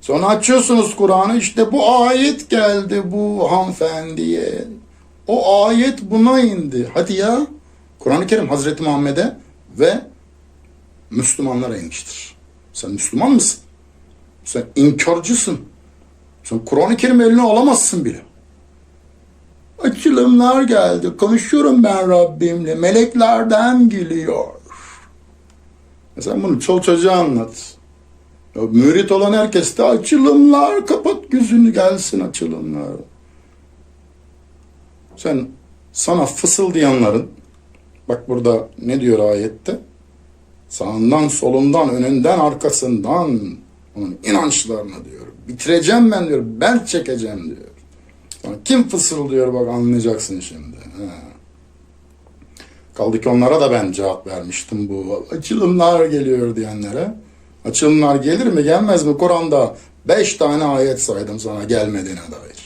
Sonra açıyorsunuz Kur'an'ı işte bu ayet geldi bu hanımefendiye. O ayet buna indi. Hadi ya. Kur'an-ı Kerim Hazreti Muhammed'e ve Müslümanlara inmiştir. Sen Müslüman mısın? Sen inkarcısın. Sen Kur'an-ı Kerim eline alamazsın bile. Açılımlar geldi. Konuşuyorum ben Rabbimle. Meleklerden geliyor. Sen bunu çol çocuğa anlat. Ya mürit olan herkes de açılımlar kapat gözünü gelsin açılımlar. Sen sana fısıldayanların bak burada ne diyor ayette? Sağından, solundan, önünden, arkasından onun inançlarına diyor. Bitireceğim ben diyor. Ben çekeceğim diyor. Sonra kim fısıldıyor bak anlayacaksın şimdi. Ha. Kaldı ki onlara da ben cevap vermiştim bu açılımlar geliyor diyenlere. Açılımlar gelir mi gelmez mi? Kur'an'da beş tane ayet saydım sana gelmediğine dair.